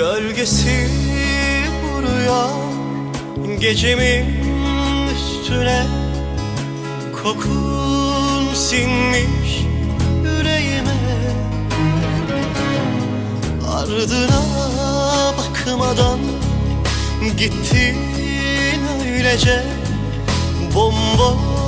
Gölgesi vuruyor gecemin üstüne Kokun sinmiş yüreğime. Ardına bakmadan gittin öylece Bomboş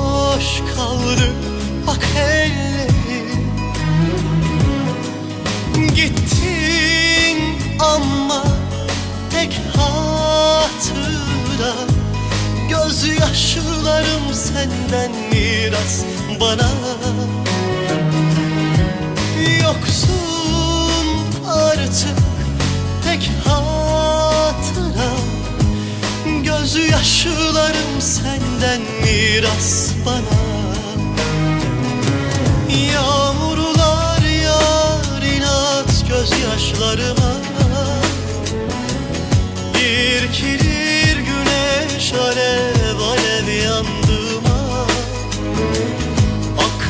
senden miras bana. Yoksun artık tek hatıra. Gözyaşlarım senden miras bana. Yağmurlar yağar inat gözyaşlarıma İrkilir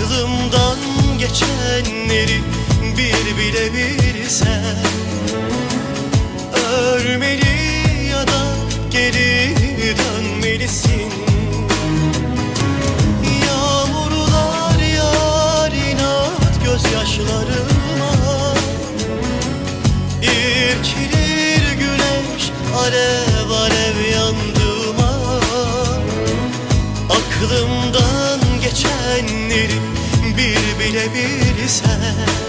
Aklımdan geçenleri bir bile bilsen. Ölmeli ya da geri dönmelisin. Yağmurlar yağar inat gözyaşlarıma. İrkilir güneş alev alev yandığıma Aklımdan bir bile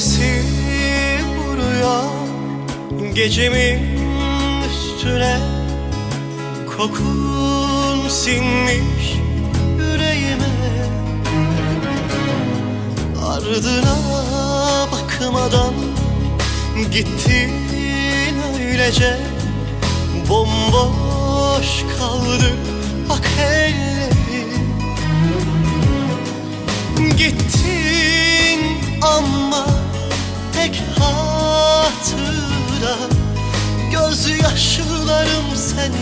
Gölgesi vuruyor. Gecemin üstüne Kokun sinmiş yüreğime. Ardına bakmadan gittin öylece. Bomboş kaldı bak ellerim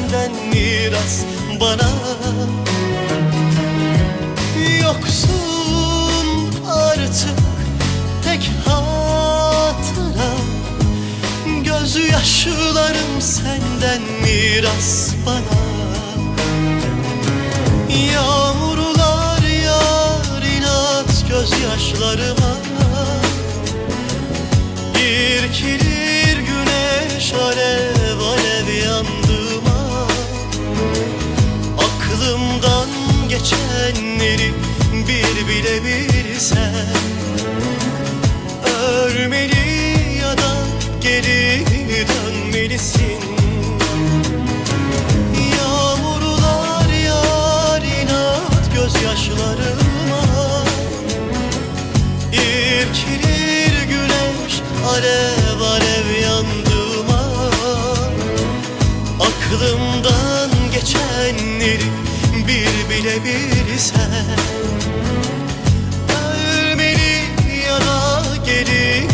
senden miras bana. Yoksun artık tek hatıra. Gözyaşlarım senden miras bana. Yağmurlar yağar inat gözyaşlarıma. İrkilir güneş gibisin Yağmurlar yar inat gözyaşlarıma. İrkilir güneş alev alev yandığıma Aklımdan geçenleri bir bile bir sen. Ölmeli yara geri